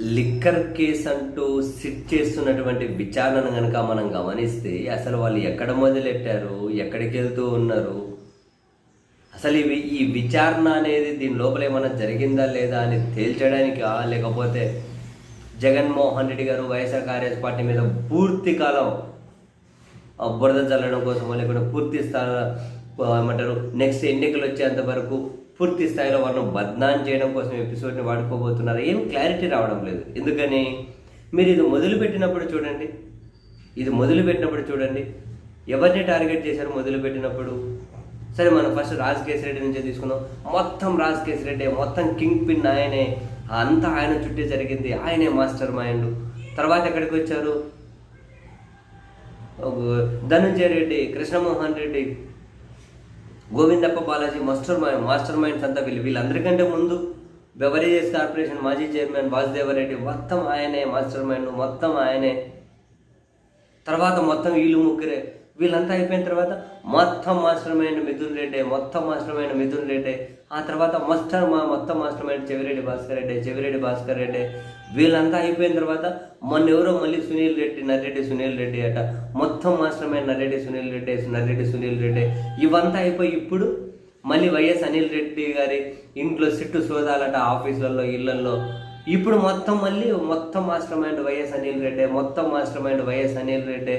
Liquor case అంటూ SIT చేస్తున్నటువంటి విచారణను కనుక మనం గమనిస్తే అసలు వాళ్ళు ఎక్కడ మొదలెట్టారు? ఎక్కడికి వెళ్తూ ఉన్నారు? అసలు ఇవి ఈ విచారణ అనేది దీని లోపల ఏమైనా జరిగిందా లేదా అని తేల్చడానికా? లేకపోతే జగన్మోహన్ రెడ్డి గారు వైఎస్ఆర్ కాంగ్రెస్ పార్టీ మీద పూర్తి కాలం బురద చల్లడం కోసమో లేకుంటే పూర్తి స్థానం ఏమంటారు నెక్స్ట్ ఎన్నికలు వచ్చేంత వరకు పూర్తి స్థాయిలో వాళ్ళను బద్నాం చేయడం కోసం ఎపిసోడ్ని వాడుకోబోతున్నారు. ఏం క్లారిటీ రావడం లేదు. ఎందుకని? మీరు ఇది మొదలుపెట్టినప్పుడు చూడండి. ఇది మొదలుపెట్టినప్పుడు చూడండి. ఎవరిని టార్గెట్ చేశారు మొదలుపెట్టినప్పుడు? సరే మనం ఫస్ట్ రాజ్ కేసిరెడ్డి నుంచే తీసుకుందాం. మొత్తం రాజ్ రెడ్డి మొత్తం కింగ్ పిన్ ఆయనే అంతా ఆయన చుట్టే జరిగింది. ఆయనే మాస్టర్ మైండ్ తర్వాత ఎక్కడికి వచ్చారు? Dhanunjaya Reddy Krishnamohan Reddy Govindappa Balaji master mind master minds అంతా వీళ్ళు. వీళ్ళందరికంటే ముందు బెవరేజెస్ కార్పొరేషన్ మాజీ చైర్మన్ వాసుదేవరెడ్డి మొత్తం ఆయనే మాస్టర్ మైండ్ మొత్తం ఆయనే. తర్వాత మొత్తం వీళ్ళు ముగ్గురే. వీళ్ళంతా అయిపోయిన తర్వాత మొత్తం మాస్టర్ మైండ్ మిథున్ రెడ్డి మొత్తం మాస్టర్ మైండ్ మిథున్ రెడ్డి ఆ తర్వాత మాస్టర్ మా మొత్తం మాస్టర్ మైండ్ చెవిరెడ్డి భాస్కర్ రెడ్డి చెవిరెడ్డి భాస్కర్ రెడ్డి వీళ్ళంతా అయిపోయిన తర్వాత మొన్న ఎవరో మళ్ళీ సునీల్ రెడ్డి నర్రెడ్డి సునీల్ రెడ్డి అట. మొత్తం మాస్టర్ మైండ్ నర్రెడ్డి సునీల్ రెడ్డి నర్రెడ్డి సునీల్ రెడ్డి. ఇవంతా అయిపోయి ఇప్పుడు మళ్ళీ వైఎస్ అనిల్ రెడ్డి గారి ఇంట్లో సిట్టు సోదాలట ఆఫీసులలో ఇళ్ళలో. ఇప్పుడు మొత్తం మళ్ళీ మొత్తం master mind YS Anil Reddy మొత్తం master mind YS Anil Reddy.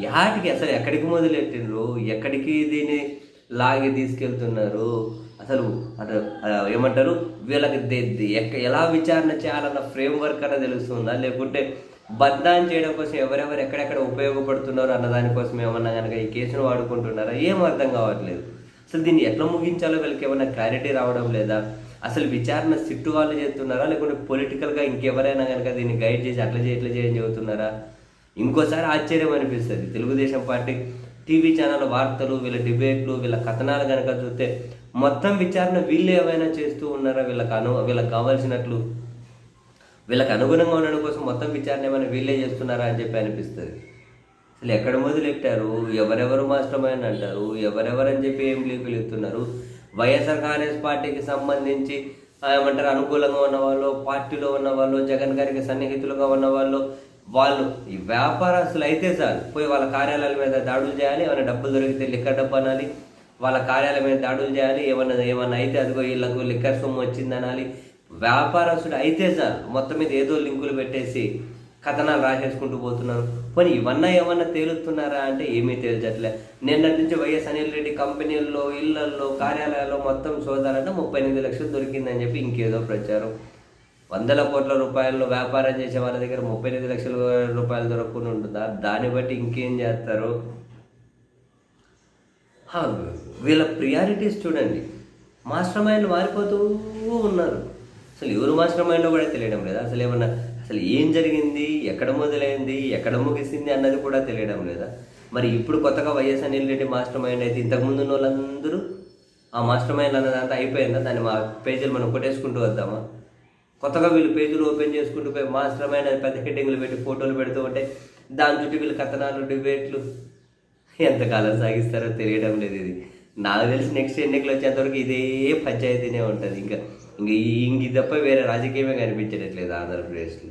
యాటికి అసలు ఎక్కడికి మొదలెట్టినరు ఎక్కడికి దీన్ని లాగి తీసుకెళ్తున్నారు? అసలు అటు ఏమంటారు? వీళ్ళకి ఎక్క- ఎలా విచారణ చేయాలన్న ఫ్రేమ్ వర్క్ అన్న తెలుస్తుందా? లేకుంటే బద్నాం చేయడం కోసం ఎవరెవరు ఎక్కడెక్కడ ఉపయోగపడుతున్నారు అన్న దానికోసం ఏమన్నా కనుక ఈ కేసును వాడుకుంటున్నారా? ఏం అర్థం కావట్లేదు. అసలు దీన్ని ఎట్లా ముగించాలో వీళ్ళకి ఏమైనా క్లారిటీ రావడం లేదా? అసలు విచారణ సిట్టు వాళ్ళు చేస్తున్నారా? లేకుంటే పొలిటికల్గా ఇంకెవరైనా కనుక దీన్ని గైడ్ చేసి అట్లా చేయి ఇట్లా చేయని చెబుతున్నారా? ఇంకోసారి ఆశ్చర్యం అనిపిస్తుంది. తెలుగుదేశం పార్టీ టీవీ ఛానల్ వార్తలు వీళ్ళ డిబేట్లు వీళ్ళ కథనాలు కనుక చూస్తే మొత్తం విచారణ వీళ్ళు ఏమైనా చేస్తూ ఉన్నారా? వీళ్ళకి అను వీళ్ళకి కావాల్సినట్లు వీళ్ళకి అనుగుణంగా ఉండడం కోసం మొత్తం విచారణ ఏమైనా వీళ్ళే చేస్తున్నారా అని చెప్పి అనిపిస్తుంది. అసలు ఎక్కడ మొదలెట్టారు? ఎవరెవరు మాస్టర్ మైండ్ అంటారు? ఎవరెవరు అని చెప్పి ఏం లీకులు ఇస్తున్నారు? వైఎస్ఆర్ కాంగ్రెస్ పార్టీకి సంబంధించి ఏమంటారు అనుకూలంగా ఉన్న వాళ్ళు పార్టీలో ఉన్న వాళ్ళు జగన్ గారికి సన్నిహితులుగా ఉన్న వాళ్ళు ఈ వ్యాపారస్తులు అయితే చాలు. పోయి వాళ్ళ కార్యాలయాల మీద దాడులు చేయాలి ఏమైనా డబ్బులు దొరికితే లిక్కర్ డబ్బు అనాలి వాళ్ళ కార్యాలయం మీద దాడులు చేయాలి ఏమన్నా ఏమన్నా అయితే అదిగో వీళ్ళకు లిక్కర్ సొమ్ము వచ్చింది అనాలి. వ్యాపారస్తుడు అయితే చాలు. మొత్తం మీద ఏదో లింకులు పెట్టేసి కథనాలు రాసేసుకుంటూ పోతున్నారు. పోనీ ఇవన్నా ఏమన్నా తేలుతున్నారా అంటే ఏమీ తేల్చట్లే. నిన్నటి నుంచి వైఎస్ అనిల్ రెడ్డి కంపెనీల్లో ఇళ్ళల్లో కార్యాలయాల్లో మొత్తం సోదాలంటే ముప్పై ఎనిమిది లక్షలు దొరికిందని చెప్పి ఇంకేదో ప్రచారం. వందల కోట్ల రూపాయల్లో వ్యాపారం చేసే వాళ్ళ దగ్గర ముప్పై ఎనిమిది లక్షల రూపాయలు దొరకకుండా ఉంటుందా? దాన్ని బట్టి ఇంకేం చేస్తారు? వీళ్ళ ప్రియారిటీస్ చూడండి. మాస్టర్ మైండ్ మారిపోతూ ఉన్నారు. అసలు ఎవరు మాస్టర్ మైండ్ కూడా తెలియడం లేదు? అసలు ఏమన్నా అసలు ఏం జరిగింది? ఎక్కడ మొదలైంది? ఎక్కడ ముగిసింది అన్నది కూడా తెలియడం లేదా? మరి ఇప్పుడు కొత్తగా YS Anil Reddy master mind అయితే ఇంతకుముందు ఉన్న వాళ్ళందరూ ఆ మాస్టర్ మైండ్ అన్నదంతా అయిపోయిందా? దాన్ని మా పేజీలు మనం కొట్టేసుకుంటూ వద్దామా? కొత్తగా వీళ్ళు పేజీలు ఓపెన్ చేసుకుంటూ పోయి మాస్టర్ మైండ్ అని పెద్ద హెడ్డింగ్లు పెట్టి ఫోటోలు పెడుతూ ఉంటే దాని చుట్టూ వీళ్ళు కథనాలు డిబేట్లు ఎంతకాలం సాగిస్తారో తెలియడం లేదు ఇది. నాకు తెలిసి నెక్స్ట్ ఎన్నికలు వచ్చేంతవరకు ఇదే పంచాయతీనే ఉంటుంది. ఇంకా ఇంక ఈ- ఇంక తప్ప వేరే రాజకీయమే కనిపించట్లేదు ఆంధ్రప్రదేశ్లో.